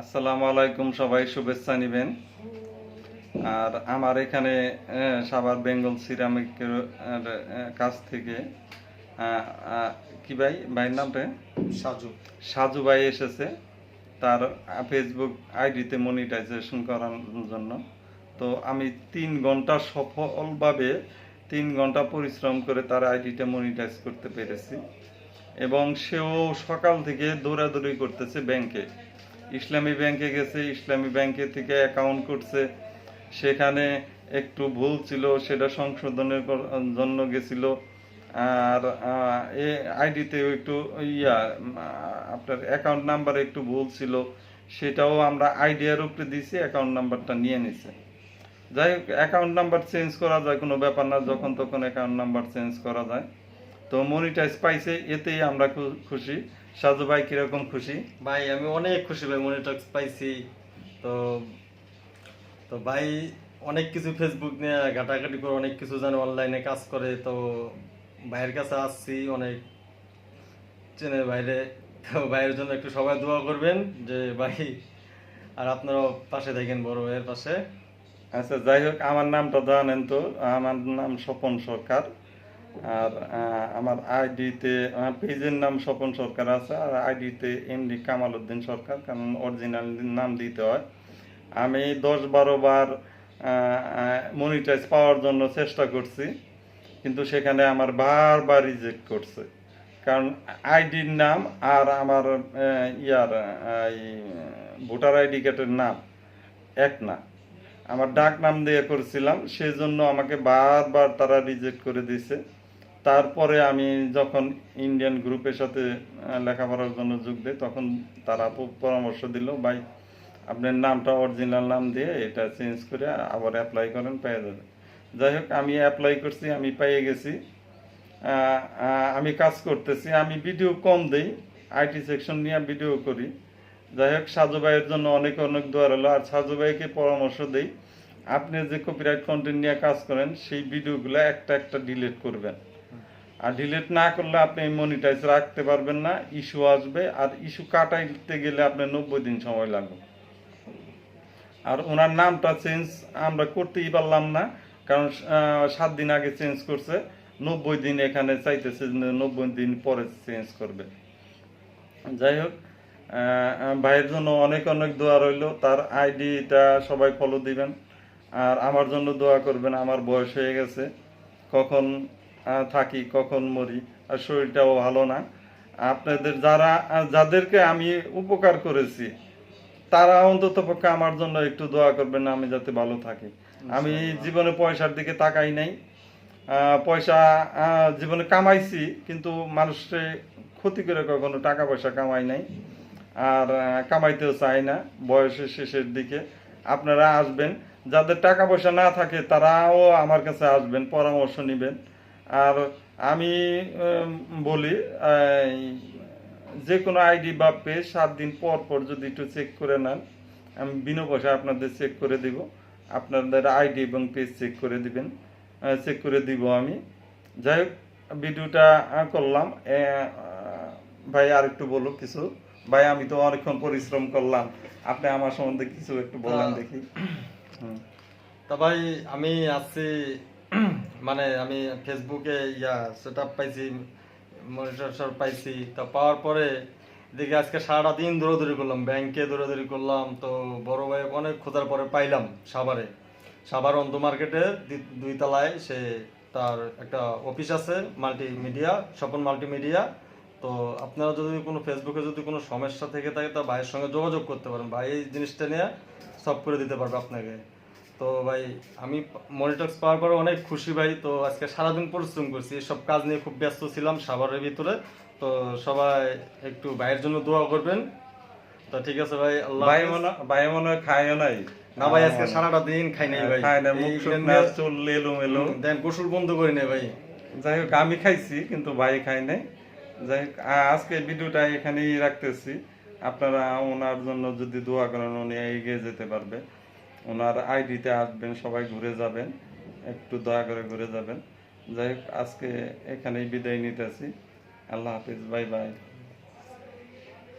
আসসালামু আলাইকুম সবাই শুভেচ্ছা নিবেন। আর আমার এখানে সাভার বেঙ্গল সিরামিকের কাছ থেকে কি ভাই? ভাইয়ের নামটা? সাজু। সাজু ভাই এসেছে। তার ফেসবুক আইডিতে মনিটাইজেশন করার জন্য। তো আমি তিন ঘণ্টা সফলভাবে তিন ঘণ্টা পরিশ্রম করে তার আইডিটা মনিটাইজ করতে পেরেছি। এবং সেও সকাল থেকে দৌড়াদৌড়ি করতেছে ব্যাংকে ইসলামী ব্যাংকে গেছে, ইসলামী ব্যাংকে থেকে অ্যাকাউন্ট করছে সেখানে একটু ভুল ছিল, সেটা সংশোধনের জন্য গেছিল। আর এ আইডিতেও একটু ইয়া আপনার অ্যাকাউন্ট নাম্বারে একটু ভুল ছিল। সেটাও আমরা আইডিয়ার উপরে দিয়েছি অ্যাকাউন্ট নাম্বারটা নিয়ে নিছে। যাই হোক অ্যাকাউন্ট নাম্বার চেঞ্জ করা যায়, কোনো ব্যাপার না। যখন তখন অ্যাকাউন্ট নাম্বার চেঞ্জ করা যায়। তো মনিটাইজ পাইছে এতেই আমরা খুশি। সাজু ভাই কীরকম খুশি? ভাই আমি অনেক খুশি ভাই মনিটক্স পাইছি। তো তো ভাই অনেক কিছু ফেসবুক নিয়ে ঘাটাঘাটি করে অনেক কিছু জানে অনলাইনে কাজ করে। তো ভাইয়ের কাছে আসছি অনেক চেনে বাইরে তো ভাইয়ের জন্য একটু সবাই দোয়া করবেন যে ভাই আর আপনারাও পাশে থাকেন বড় ভাইয়ের পাশে। আচ্ছা যাই হোক আমার নামটা জানেন তো আমার নাম স্বপন সরকার। আর আমার আইডিতে পেজের নাম স্বপন সরকার আছে, আর আইডিতে এমডি কামাল উদ্দিন সরকার, কারণ অরিজিনাল নাম দিতে হয়। আমি দশ বারো বার মনিটাইজ পাওয়ার জন্য চেষ্টা করছি, কিন্তু সেখানে আমার বারবার রিজেক্ট করছে। কারণ আইডির নাম আর আমার ইয়ার ভোটার আইডি কার্ডের নাম এক না। আমার ডাক নাম দিয়ে করেছিলাম, সেজন্য আমাকে বারবার তারা রিজেক্ট করে দিয়েছে। তারপরে আমি যখন ইন্ডিয়ান গ্রুপের সাথে লেখাপড়ার জন্য যোগ দিই, তখন তারা পরামর্শ দিল, ভাই, আপনার নামটা অরিজিনাল নাম দিয়ে এটা চেঞ্জ করে আবার অ্যাপ্লাই করেন, পেয়ে যাবেন। যাই হোক, আমি অ্যাপ্লাই করছি, আমি পেয়ে গেছি। আমি কাজ করতেছি, আমি ভিডিও কম দেই আইটি সেকশন নিয়ে ভিডিও করি। যাই হোক, সাজু ভাইয়ের জন্য অনেক অনেক দোয়া রইল। আর সাজু ভাইকে পরামর্শ দেই, আপনি যে কপিরাইট কন্টেন্ট নিয়ে কাজ করেন, সেই ভিডিওগুলো একটা একটা ডিলিট করবেন। আর ডিলিট না করলে আপনি মনিটাইজ রাখতে পারবেন না ইস্যু আসবে। আর ইস্যু কাটাইতে গেলে আপনার নব্বই দিন সময় লাগবে। আর ওনার নামটা চেঞ্জ আমরা করতেই পারলাম না, কারণ সাত দিন আগে চেঞ্জ করছে। নব্বই দিন এখানে চাইতেছে নব্বই দিন পরে চেঞ্জ করবে। যাই হোক ভাইয়ের জন্য অনেক অনেক দোয়া রইল। তার আইডিটা সবাই ফলো দিবেন। আর আমার জন্য দোয়া করবেন, আমার বয়স হয়ে গেছে। কখন থাকি কখন মরি আর শরীরটাও ভালো না। আপনাদের যারা যাদেরকে আমি উপকার করেছি তারা অন্তত পক্ষে আমার জন্য একটু দোয়া করবেন আমি যাতে ভালো থাকি। আমি জীবনে পয়সার দিকে তাকাই নাই। পয়সা জীবনে কামাইছি কিন্তু মানুষে ক্ষতি করে কখনো টাকা পয়সা কামাই নাই। আর কামাইতেও চাই না বয়সের শেষের দিকে। আপনারা আসবেন যাদের টাকা পয়সা না থাকে তারাও আমার কাছে আসবেন পরামর্শ নেবেন। আর আমি বলি যে কোনো আইডি বা পেজ সাত দিন পর পর যদি একটু চেক করে নেন আমি বিনা পয়সা আপনাদের চেক করে দিব। আপনাদের আইডি এবং পেজ চেক করে দিবেন। চেক করে দিব আমি। যাই হোক ভিডিওটা করলাম। ভাই আর একটু বলো কিছু। ভাই আমি তো অনেকক্ষণ পরিশ্রম করলাম। আপনি আমার সম্বন্ধে কিছু একটু বলেন তা- দেখি। হুম। তা ভাই আমি আছি মানে আমি ফেসবুকে ইয়া সেট পাইছি মনিটর পাইছি, তা পাওয়ার পরে দেখি আজকে সারাটা দিন দৌড়াদৌড়ি করলাম ব্যাংকে দৌড়াদৌড়ি করলাম, তো বড় ভাই অনেক খোঁজার পরে পাইলাম সাভারে। সাভার অন্ধ মার্কেটে দুই তলায় সে তার একটা অফিস আছে মাল্টিমিডিয়া স্বপন মাল্টিমিডিয়া তো আপনারা যদি কোনো ফেসবুকে যদি কোনো সমস্যা থেকে থাকে, তা ভাইয়ের সঙ্গে যোগাযোগ করতে পারেন। ভাই এই জিনিসটা নিয়ে সব করে দিতে পারবে আপনাকে। তো ভাই আমি মনিটক্স পাওয়ার পরে অনেক খুশি ভাই। তো আজকে সারাদিন পরিশ্রম করছি এসব কাজ নিয়ে খুব ব্যস্ত ছিলাম সাভারের ভিতরে। তো সবাই একটু ভাইয়ের জন্য দোয়া করবেন। তো ঠিক আছে ভাই আল্লাহ ভাই মনে ভাই মনে খায়ও নাই। না ভাই আজকে সারাটা দিন খাই নাই ভাই। খায় না মুখ শুকনা চুল এলো মেলো দেন গোসল বন্ধ করি না ভাই। যাই হোক আমি খাইছি কিন্তু ভাই খাই নাই। যাই হোক আজকে ভিডিওটা এখানেই রাখতেছি। আপনারা ওনার জন্য যদি দোয়া করেন উনি এগিয়ে যেতে পারবে। ওনার আইডিতে আসবেন, সবাই ঘুরে যাবেন, একটু দয়া করে ঘুরে যাবেন। যাই হোক, আজকে এখানেই বিদায় নিতেছি। আল্লাহ হাফিজ, বাই বাই।